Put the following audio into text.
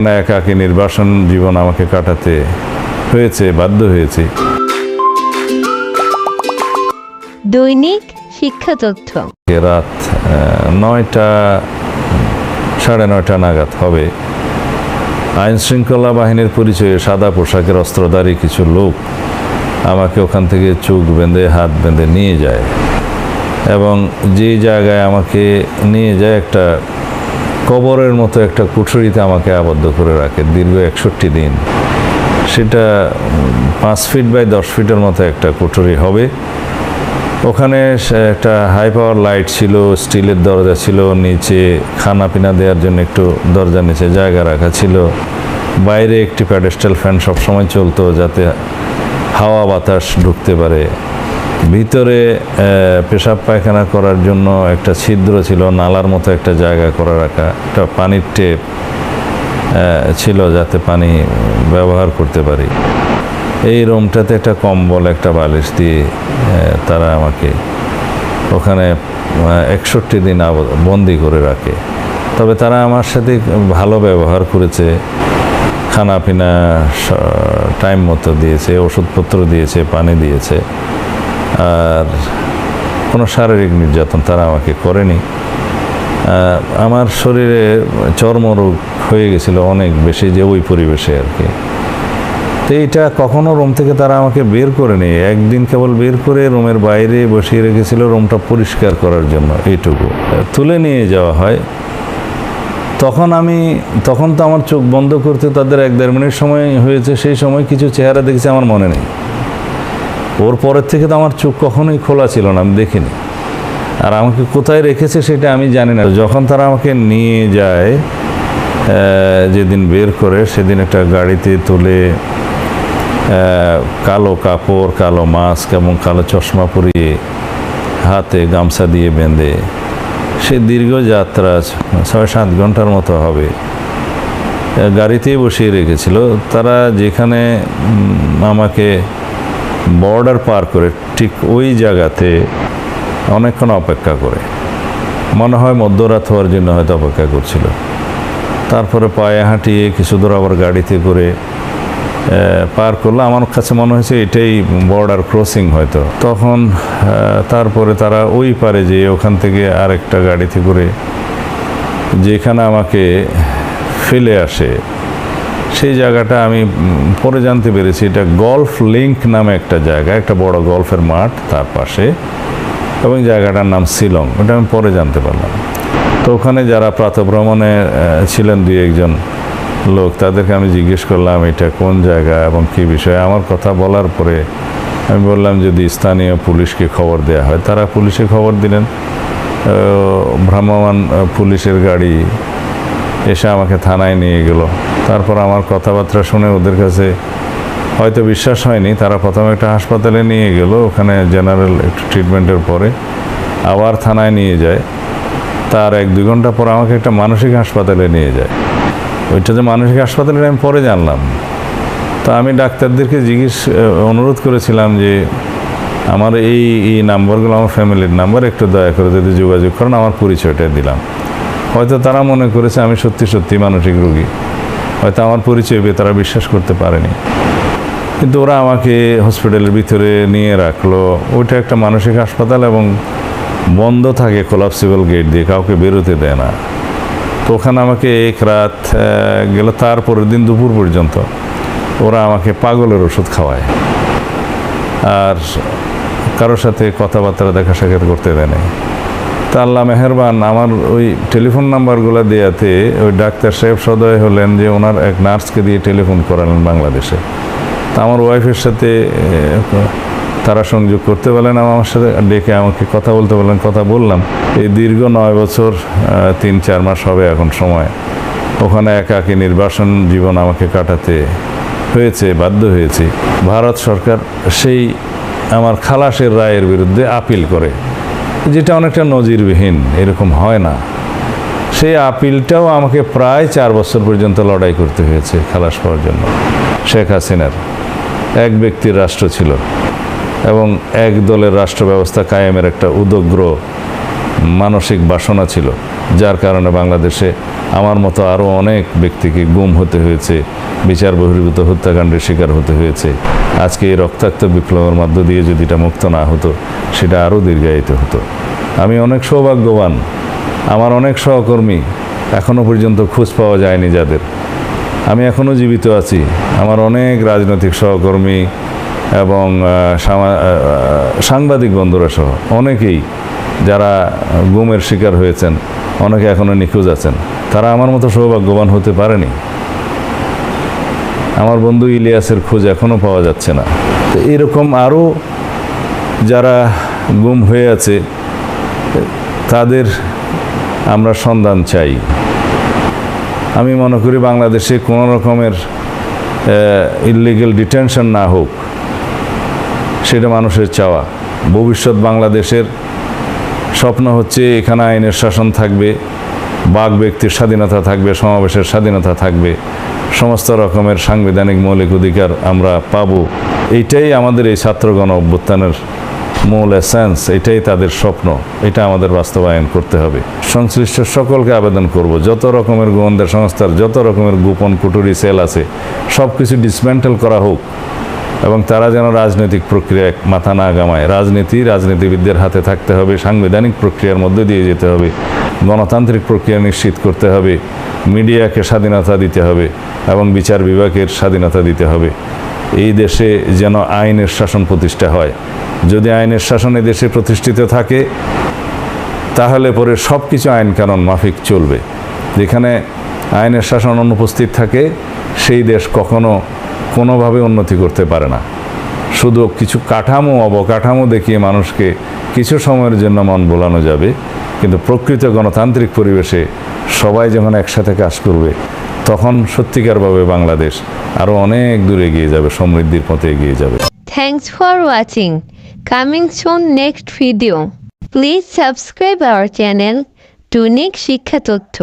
না একাকী নির্বাসন জীবন আমাকে কাটাতে হয়েছে বাধ্য হয়েছে। দৈনিক শিক্ষা তথ্য। রাত নয়টা সাড়ে নয়টা নাগাদ হবে। আইন শৃঙ্খলা বাহিনীর পরিচয়ে সাদা পোশাকের অস্ত্রধারী কিছু লোক আমাকে ওখান থেকে চোখ বেঁধে হাত বেঁধে নিয়ে যায়। এবং যে জায়গায় আমাকে নিয়ে যায় একটা কবরের মতো একটা কুঠুরিতে আমাকে আবদ্ধ করে রাখে, দীর্ঘ একষট্টি দিন। সেটা পাঁচ ফিট বাই দশ ফিটের মতো একটা কুঠুরি হবে। ওখানে একটা হাই পাওয়ার লাইট ছিল, স্টিলের দরজা ছিল, নিচে খানা পিনা দেওয়ার জন্য একটু দরজা নিচে জায়গা রাখা ছিল। বাইরে একটি প্যাডেস্টাল ফ্যান সবসময় চলতো যাতে হাওয়া বাতাস ঢুকতে পারে। ভিতরে পেশাব পায়খানা করার জন্য একটা ছিদ্র ছিল, নালার মতো একটা জায়গা করে রাখা, একটা পানির টেপ ছিল যাতে পানি ব্যবহার করতে পারি। এই রুমটাতে একটা কম্বল, একটা বালিশ দিয়ে তারা আমাকে ওখানে একষট্টি দিন বন্দি করে রাখে। তবে তারা আমার সাথে ভালো ব্যবহার করেছে খানা পিনা টাইম মতো দিয়েছে, ওষুধপত্র দিয়েছে, পানি দিয়েছে। আর কোনো শারীরিক নির্যাতন তারা আমাকে করেনি। আমার শরীরে চর্মরোগ হয়ে গেছিল অনেক বেশি যে ওই পরিবেশে আর কি। তো এইটা কখনো রুম থেকে তারা আমাকে বের করে নেই একদিন কেবল বের করে রুমের বাইরে বসিয়ে রেখেছিল রুমটা পরিষ্কার করার জন্য এইটুকু। তুলে নিয়ে যাওয়া হয়। তখন আমি, তখন তো আমার চোখ বন্ধ করতে তাদের এক দেড় মিনিট সময় হয়েছে, সেই সময় কিছু চেহারা দেখেছি আমার মনে নেই। ওর পরের থেকে তো আমার চোখ কখনোই খোলা ছিল না, আমি দেখিনি। আর আমাকে কোথায় রেখেছে সেটা আমি জানি না। যখন তারা আমাকে নিয়ে যায় যেদিন বের করে সেদিন একটা গাড়িতে তুলে কালো কাপড়, কালো মাস্ক এবং কালো চশমা পরিয়ে হাতে গামছা দিয়ে বেঁধে, সে দীর্ঘ যাত্রা ছয়, সাত ঘণ্টার মতো হবে। গাড়িতেই বসিয়ে রেখেছিল। তারা যেখানে আমাকে বর্ডার পার করে ঠিক ওই জায়গাতে অনেকক্ষণ অপেক্ষা করে। মনে হয় মধ্যরাত হওয়ার জন্য হয়তো অপেক্ষা করছিল। তারপরে পায়ে হাঁটিয়ে কিছু দূর আবার গাড়িতে করে পার করল আমার কাছে মনে হয়েছে এটাই বর্ডার ক্রসিং হয়তো। তখন তারপরে তারা ওই পারে যে ওখান থেকে আরেকটা গাড়িতে করে যেখানে আমাকে ফেলে আসে। সেই জায়গাটা আমি পরে জানতে পেরেছি। এটা গলফ লিঙ্ক নামে একটা জায়গা একটা বড় গলফের মাঠ তার পাশে। এবং জায়গাটার নাম শিলং ওটা আমি পরে জানতে পারলাম। তো ওখানে যারা প্রাতভ্রমণে ছিলেন দুই একজন লোক তাদেরকে আমি জিজ্ঞেস করলাম এটা কোন জায়গা এবং কী বিষয়? আমার কথা বলার পরে আমি বললাম যদি স্থানীয় পুলিশকে খবর দেওয়া হয়। তারা পুলিশে খবর দিলেন। আহ, ভ্রাম্যমাণ পুলিশের গাড়ি এসে আমাকে থানায় নিয়ে গেল। তারপর আমার কথাবার্তা শুনে ওদের কাছে হয়তো বিশ্বাস হয়নি। তারা প্রথমে একটা হাসপাতালে নিয়ে গেল, ওখানে জেনারেল একটু ট্রিটমেন্টের পরে আবার থানায় নিয়ে যায়। তার এক দুই ঘণ্টা পর আমাকে একটা মানসিক হাসপাতালে নিয়ে যায়। ওইটা যে মানসিক হাসপাতালে আমি পরে জানলাম। তা আমি ডাক্তারদেরকে জিজ্ঞেস অনুরোধ করেছিলাম যে আমার এই এই নাম্বারগুলো আমার ফ্যামিলির নাম্বার, একটু দয়া করে যদি যোগাযোগ করেন, আমার পরিচয়টা দিলাম। হয়তো তারা মনে করেছে আমি সত্যি সত্যি মানসিক রোগী। হয়তো আমার পরিচয় পেয়ে তারা বিশ্বাস করতে পারেনি। কিন্তু ওরা আমাকে হসপিটালের ভিতরে নিয়ে রাখল। ওইটা একটা মানসিক হাসপাতাল এবং বন্ধ থাকে কোলাপসিবল গেট দিয়ে, কাউকে বেরোতে দেয় না। তো ওখানে আমাকে এক রাত গেল তারপরের দিন দুপুর পর্যন্ত ওরা আমাকে পাগলের ওষুধ খাওয়ায়। আর কারোর সাথে কথাবার্তা দেখা সাক্ষাৎ করতে দেয় তা আল্লাহ মেহরবান, আমার ওই টেলিফোন নাম্বারগুলো দেয়াতে ওই ডাক্তার সাহেব সদয় হলেন যে ওনার এক নার্সকে দিয়ে টেলিফোন করালেন বাংলাদেশে। তা আমার ওয়াইফের সাথে তারা সংযোগ করতে বলেন আমার সাথে ডেকে আমাকে কথা বলতে বলেন কথা বললাম। এই দীর্ঘ নয় বছর তিন চার মাস হবে এখন সময়। ওখানে একাকী নির্বাসন জীবন আমাকে কাটাতে হয়েছে, বাধ্য হয়েছি। ভারত সরকার সেই আমার খালাসের রায়ের বিরুদ্ধে আপিল করে। যেটা অনেকটা নজিরবিহীন, এরকম হয় না। সেই আপিলটাও আমাকে প্রায় চার বছর পর্যন্ত লড়াই করতে হয়েছে খালাস পাওয়ার জন্য। শেখ হাসিনার এক ব্যক্তির রাষ্ট্র ছিল এবং এক দলের রাষ্ট্র ব্যবস্থা কায়েমের একটা উদগ্র মানসিক বাসনা ছিল। যার কারণে বাংলাদেশে আমার মতো আরও অনেক ব্যক্তিকে গুম হতে হয়েছে, বিচার বহির্ভূত হত্যাকাণ্ডের শিকার হতে হয়েছে। আজকে এই রক্তাক্ত বিপ্লবের মধ্য দিয়ে যদি এটা মুক্ত না হতো, সেটা আরও দীর্ঘায়িত হতো। আমি অনেক সৌভাগ্যবান, আমার অনেক সহকর্মী এখনও পর্যন্ত খোঁজ পাওয়া যায়নি যাদের। আমি এখনও জীবিত আছি, আমার অনেক রাজনৈতিক সহকর্মী এবং সাংবাদিক বন্ধুরা সহ অনেকেই যারা গুমের শিকার হয়েছেন। অনেকে এখনও নিখোঁজ আছেন। তারা আমার মতো সৌভাগ্যবান হতে পারেনি। আমার বন্ধু ইলিয়াসের খোঁজ এখনও পাওয়া যাচ্ছে না। তো এরকম আরও যারা গুম হয়ে আছে, তাদের আমরা সন্ধান চাই। আমি মনে করি বাংলাদেশে কোনো রকমের ইলিগেল ডিটেনশন না হোক, সেটা মানুষের চাওয়া। ভবিষ্যৎ বাংলাদেশের স্বপ্ন হচ্ছে এখানে আইনের শাসন থাকবে, বাক ব্যক্তির স্বাধীনতা থাকবে, সমাবেশের স্বাধীনতা থাকবে, সমস্ত রকমের সাংবিধানিক মৌলিক অধিকার আমরা পাব। এইটাই আমাদের এই ছাত্রগণ অভ্যুত্থানের মূল এসেন্স এটাই তাদের স্বপ্ন, এটা আমাদের বাস্তবায়ন করতে হবে। সংশ্লিষ্ট সকলকে আবেদন করব, যত রকমের গোয়েন্দা সংস্থার, যত রকমের গোপন কুটুরি সেল আছে সব কিছু ডিসমেন্টেল করা হোক। এবং তারা যেন রাজনৈতিক প্রক্রিয়ায় মাথা না গামায় রাজনীতি রাজনীতিবিদদের হাতে থাকতে হবে, সাংবিধানিক প্রক্রিয়ার মধ্যে দিয়ে যেতে হবে, গণতান্ত্রিক প্রক্রিয়া নিশ্চিত করতে হবে, মিডিয়াকে স্বাধীনতা দিতে হবে এবং বিচার বিভাগের স্বাধীনতা দিতে হবে। এই দেশে যেন আইনের শাসন প্রতিষ্ঠা হয়। যদি আইনের শাসন দেশে প্রতিষ্ঠিত থাকে, তাহলে পরে সব কিছু আইন কানুন মাফিক চলবে। যেখানে আইনের শাসন অনুপস্থিত থাকে, সেই দেশ কখনো কোনোভাবে উন্নতি করতে পারে না শুধু কিছু কাঠামো অবকাঠামো দেখিয়ে মানুষকে কিছু সময়ের জন্য মন বোলানো যাবে কিন্তু প্রকৃত গণতান্ত্রিক পরিবেশে সবাই যখন একসাথে কাজ করবে তখন সত্যিকারভাবে বাংলাদেশ আরও অনেক দূরে এগিয়ে যাবে সমৃদ্ধির পথে এগিয়ে যাবে Thanks for watching. Coming soon next video. Please subscribe our channel, Tunic শিক্ষা তথ্য